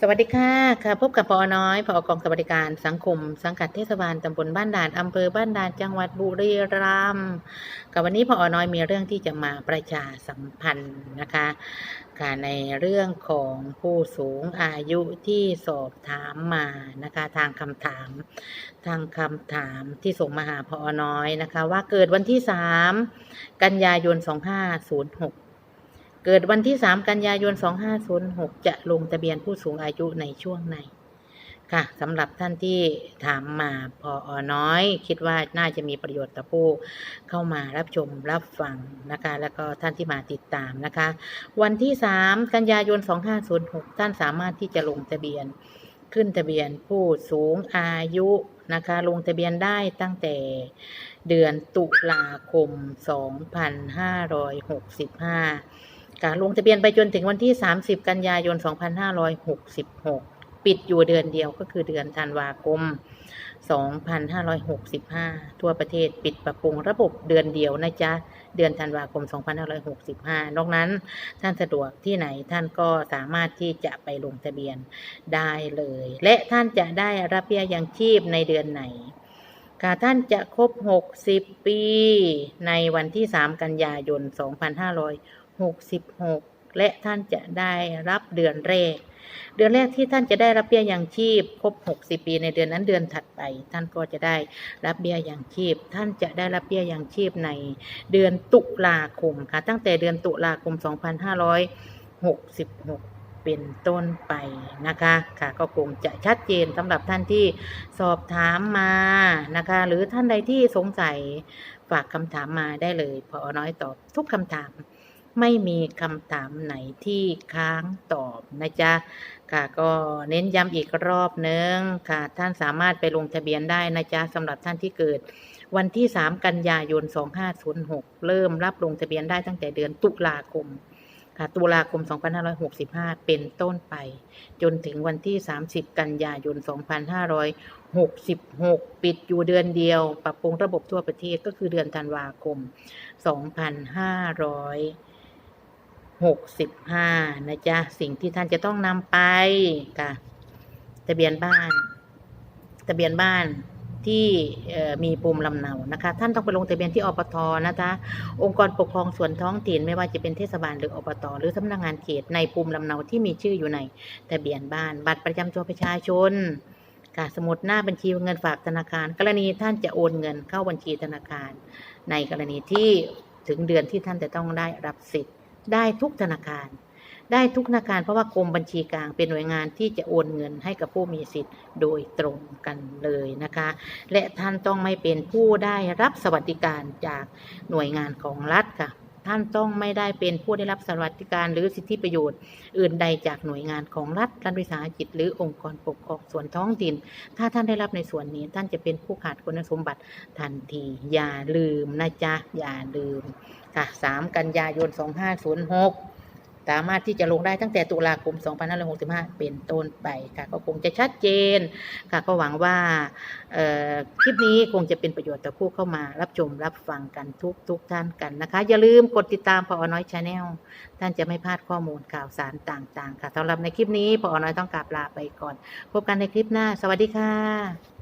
สวัสดีค่ะค่ะ พบกับปอน้อยผอกองสวัสดิการสังคม สังกัดเทศบาลตำบลบ้านด่านอำเภอบ้านด่านจังหวัดบุรีรัมย์กับวันนี้พอน้อยมีเรื่องที่จะมาประชาสัมพันธ์นะคะค่ะในเรื่องของผู้สูงอายุที่สอบถามมานะคะทางคำถาม ทางคำถามที่ส่งมาหาพอน้อยนะคะ ว่าเกิดวันที่ 3 กันยายน 2506 เกิดวันที่ 3 กันยายน 2506 จะลงทะเบียนผู้สูงอายุในช่วงไหน ค่ะสำหรับท่านที่ถามมาพออน้อย คิดว่าน่าจะมีประโยชน์ต่อผู้เข้ามารับชมรับฟังนะคะ แล้วก็ท่านที่มาติดตามนะคะ วันที่ 3 กันยายน 2506 ท่านสามารถที่จะลงทะเบียนขึ้นทะเบียนผู้สูงอายุนะคะ ลงทะเบียนได้ตั้งแต่เดือนตุลาคม 2565 การลงทะเบียนไปจนถึงวันที่ 30 กันยายน 2566 ปิดอยู่เดือนเดียวก็คือเดือนธันวาคม 2565 ทั่วประเทศปิดปรับปรุงระบบเดือนเดียวนะจ๊ะ เดือนธันวาคม 2565 นอกนั้นท่านสะดวกที่ไหนท่านก็สามารถที่จะไปลงทะเบียนได้เลย และท่านจะได้รับเบี้ยยังชีพในเดือนไหน ค่ะท่านจะครบ 60 ปี ในวันที่ 3 กันยายน 2566 และท่านจะได้รับเดือนแรก เดือนแรกที่ท่านจะได้รับเบี้ยยังชีพ ครบ 60 ปี ในเดือนนั้นเดือนถัดไป ท่านก็จะได้รับเบี้ยยังชีพ ท่านจะได้รับเบี้ยยังชีพในเดือนตุลาคมค่ะ ตั้งแต่เดือนตุลาคม 2566 เป็นต้นไปนะคะค่ะก็คงจะชัดเจนสำหรับท่านที่สอบถามมานะคะ หรือท่านใดที่สงสัยฝากคำถามมาได้เลยพอน้อยตอบทุกคำถาม ไม่มีคำถามไหนที่ค้างตอบนะจ๊ะค่ะก็เน้นย้ำอีกรอบนึงค่ะ ท่านสามารถไปลงทะเบียนได้นะจ๊ะสำหรับท่านที่เกิดวันที่ 3 กันยายน 2506 เริ่มรับลงทะเบียนได้ตั้งแต่เดือนตุลาคม ตุลาคม 2565 เป็นต้นไป จนถึงวันที่ 30 กันยายน 2566 ปิดอยู่เดือนเดียว ปรับปรุงระบบทั่วประเทศก็คือเดือนธันวาคม 2500หกสิบห้านะจ๊ะ สิ่งที่ท่านจะต้องนำไปค่ะ ทะเบียนบ้าน ทะเบียนบ้าน ที่มีภูมิลำเนานะคะ ท่านต้องไปลงทะเบียนที่อปทนะคะองค์กรปกครองส่วนท้องถิ่นไม่ว่าจะเป็นเทศบาลหรืออบตหรือสำนักงานเขตในภูมิลำเนาที่มีชื่ออยู่ในทะเบียนบ้าน บัตรประจำตัวประชาชนค่ะสมุดหน้าบัญชีเงินฝากธนาคาร กรณีท่านจะโอนเงินเข้าบัญชีธนาคาร ในกรณีที่ถึงเดือนที่ท่านจะต้องได้รับสิทธิ์ได้ทุกธนาคาร ได้ทุกธนาคารเพราะว่ากรมบัญชีกลางเป็นหน่วยงานที่จะโอนเงินให้กับผู้มีสิทธิ์โดยตรงกันเลยนะคะ และท่านต้องไม่เป็นผู้ได้รับสวัสดิการจากหน่วยงานของรัฐค่ะท่านต้องไม่ได้เป็นผู้ได้รับสวัสดิการหรือสิทธิประโยชน์ อื่นใดจากหน่วยงานของรัฐรัฐวิสาหกิจหรือองค์กรปกครองส่วนท้องถิ่น ถ้าท่านได้รับในส่วนนี้ ท่านจะเป็นผู้ขาดคุณสมบัติทันที อย่าลืมนะจ๊ะ อย่าลืมค่ะ3กันยายน 2506 สามารถที่จะลงได้ตั้งแต่ตุลาคม 2565 เป็นต้นไปค่ะ ก็คงจะชัดเจนค่ะ ก็หวังว่าคลิปนี้คงจะเป็นประโยชน์ต่อผู้เข้ามารับชมรับฟังกันทุกทุกท่านกันนะคะ อย่าลืมกดติดตามพอน้อยชาแนลท่านจะไม่พลาดข้อมูลข่าวสารต่าง ๆ ค่ะสำหรับในคลิปนี้พอน้อยต้องกราบลาไปก่อน พบกันในคลิปหน้า สวัสดีค่ะ